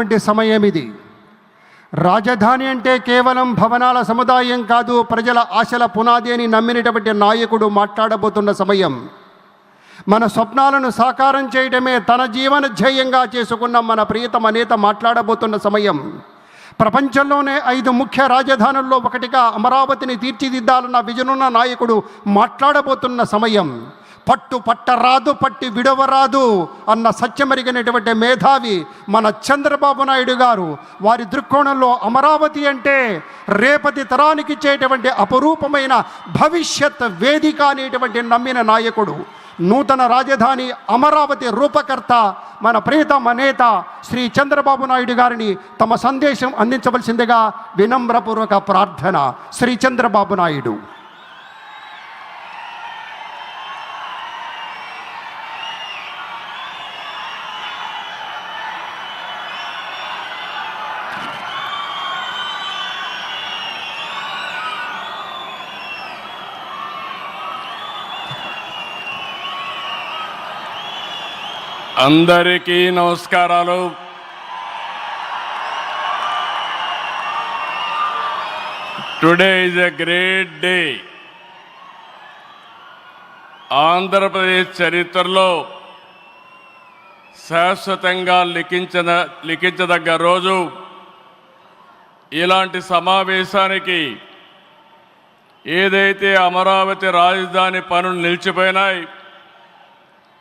వంటి సమయం ఇది. రాజధాని అంటే కేవలం భవనాల సముదాయం కాదు ప్రజల ఆశల పునాది అని నమ్మినటువంటి నాయకుడు మాట్లాడబోతున్న సమయం. మన స్వప్నాలను సాకారం చేయడమే తన జీవన ధ్యేయంగా చేసుకున్న మన ప్రియతమ నేత మాట్లాడబోతున్న సమయం. ప్రపంచంలోనే ఐదు ముఖ్య రాజధానుల్లో ఒకటిగా అమరావతిని తీర్చిదిద్దాలన్న విజనున్న నాయకుడు మాట్లాడబోతున్న సమయం. పట్టు పట్టరాదు పట్టి విడవరాదు అన్న సత్యమరిగినటువంటి మేధావి మన చంద్రబాబు నాయుడు గారు వారి దృక్కోణంలో అమరావతి అంటే రేపటి తరానికి ఇచ్చేటువంటి అపరూపమైన భవిష్యత్ వేదిక అనేటువంటి నమ్మిన నాయకుడు నూతన రాజధాని అమరావతి రూపకర్త మన ప్రియతమ నేత శ్రీ చంద్రబాబు నాయుడు గారిని తమ సందేశం అందించవలసిందిగా వినమ్రపూర్వక ప్రార్థన శ్రీ చంద్రబాబు నాయుడు. అందరికీ నమస్కారాలు. Today is a great day Andhra Pradesh చరిత్రలో శాశ్వతంగా లిఖించిన లిఖించదగ్గ రోజు. ఇలాంటి సమావేశానికి ఏదైతే అమరావతి రాజధాని పనులు నిలిచిపోయినాయి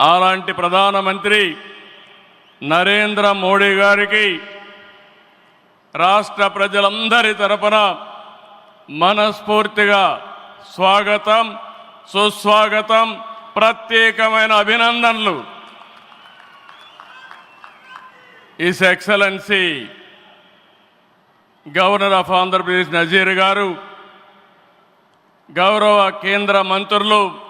అలాంటి ప్రధానమంత్రి నరేంద్ర మోడీ గారికి రాష్ట్ర ప్రజలందరి తరపున మనస్ఫూర్తిగా స్వాగతం సుస్వాగతం ప్రత్యేకమైన అభినందనలు. His excellency governor of Andhra Pradesh Nazir garu గౌరవ కేంద్ర మంత్రులు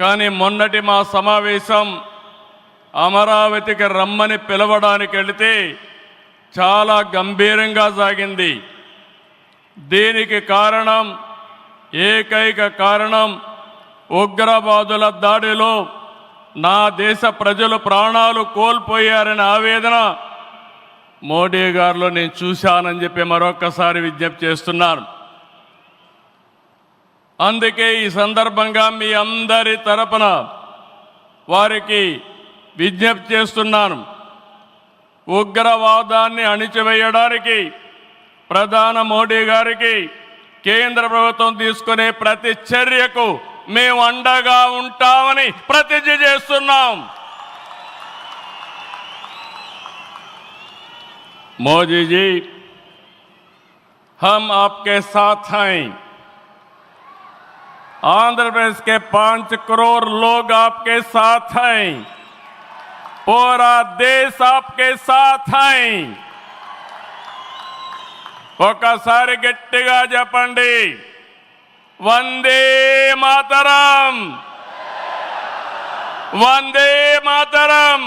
కానీ మొన్నటి మా సమావేశం అమరావతికి రమ్మని పిలవడానికి వెళితే చాలా గంభీరంగా సాగింది. దీనికి కారణం ఏకైక కారణం ఉగ్రవాదుల దాడిలో నా దేశ ప్రజలు ప్రాణాలు కోల్పోయారనే ఆవేదన మోడీ గారిలో నేను చూశానని చెప్పి మరొకసారి విజ్ఞప్తి చేస్తున్నాను. అందుకే ఈ సందర్భంగా మీ అందరి తరపున వారికి విజ్ఞప్తి చేస్తున్నాను ఉగ్రవాదాన్ని అణిచివేయడానికి ప్రధాన మోడీ గారికి కేంద్ర ప్రభుత్వం తీసుకునే ప్రతి చర్యకు మేము అండగా ఉంటామని ప్రతిజ్ఞ చేస్తున్నాం मोदी जी हम आपके साथ हैं आंध्र प्रदेश के पांच करोड़ लोग आपके साथ हैं पूरा देश आपके साथ हैं ఒకసారి గట్టిగా చెప్పండి వందే మాతరం వందే మాతరం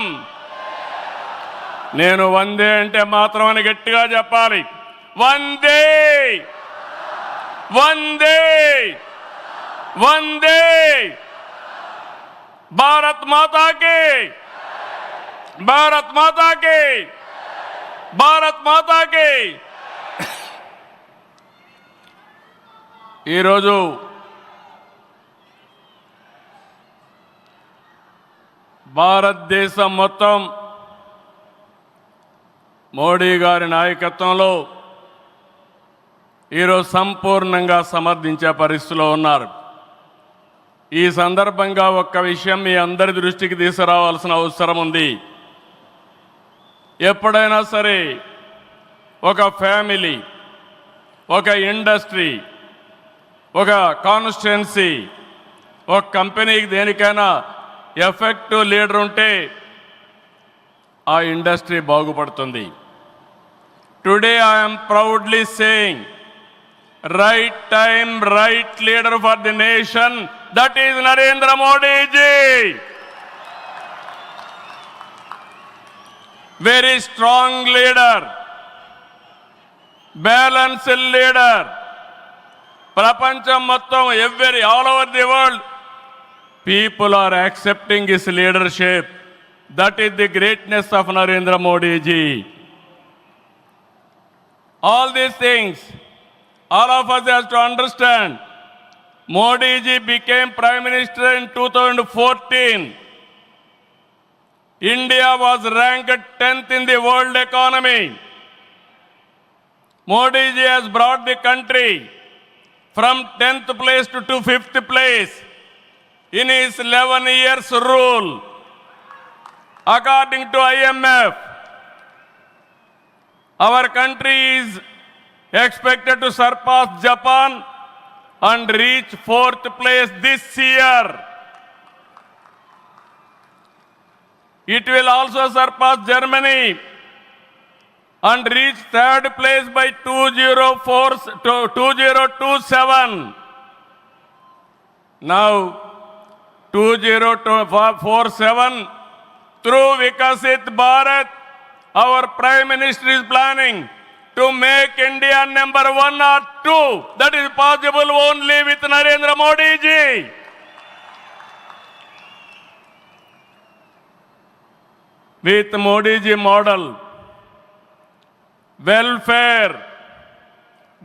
నేను వందే అంటే మాత్రం అని గట్టిగా చెప్పాలి వందే వందే వందే భారత్ మాతాకి భారత్ మాతాకి భారత్ మాతాకి ఈరోజు భారతదేశం మొత్తం మోడీ గారి నాయకత్వంలో ఈరోజు సంపూర్ణంగా సమర్థించే పరిస్థితిలో ఉన్నారు. ఈ సందర్భంగా ఒక్క విషయం మీ అందరి దృష్టికి తీసుకురావాల్సిన అవసరం ఉంది. ఎప్పుడైనా సరే ఒక ఫ్యామిలీ ఒక ఇండస్ట్రీ ఒక కాన్స్టిట్యున్సీ ఒక కంపెనీకి దేనికైనా ఎఫెక్టివ్ లీడర్ ఉంటే ఆ ఇండస్ట్రీ బాగుపడుతుంది. Today I'm proudly saying right time right leader for the nation that is Narendra Modiji very strong leader balanced leader ప్రపంచం మొత్తం every all over the world people are accepting his leadership that is the greatness of Narendra Modiji all these things all of us has to understand. Modi ji became Prime Minister in 2014. India was ranked 10th in the world economy. Modi ji has brought the country from 10th place to, to 5th place in his 11 years rule. According to IMF, our country is expected to surpass Japan and reach fourth place this year. It will also surpass Germany and reach third place by 204 2027. Now, 2047, through Vikasit Bharat, our Prime Minister is planning to make India number one or two. That is possible only with Narendra Modi ji. With Modi ji model, welfare,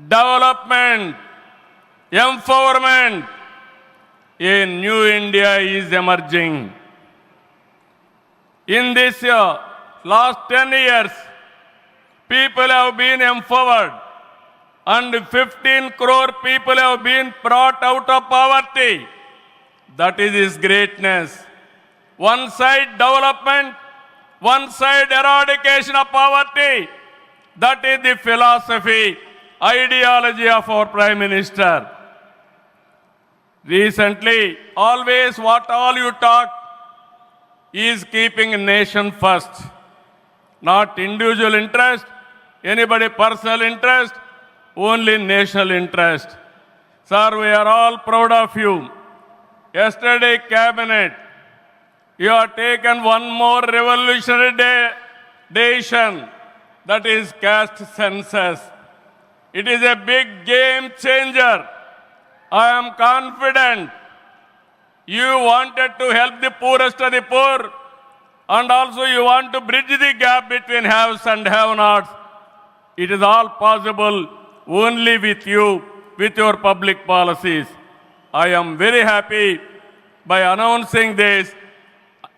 development, empowerment, a new India is emerging. In this year, last 10 years, people have been empowered and 15 crore people have been brought out of poverty. That is his greatness. One side development, one side eradication of poverty. That is the philosophy, ideology of our Prime Minister. Recently, always what all you talk is keeping nation first, not individual interest, anybody personal interest, only national interest. Sir, we are all proud of you. Yesterday, cabinet, you have taken one more revolutionary de- decision, that is caste census. It is a big game changer. I am confident you wanted to help the poorest of the poor and also you want to bridge the gap between haves and have-nots. It is all possible only with you, with your public policies. I am very happy by announcing this.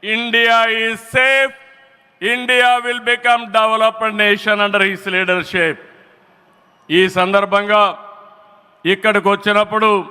India is safe. India will become developed nation under his leadership. ఈ సందర్భంగా ఇక్కడికి వచ్చినప్పుడు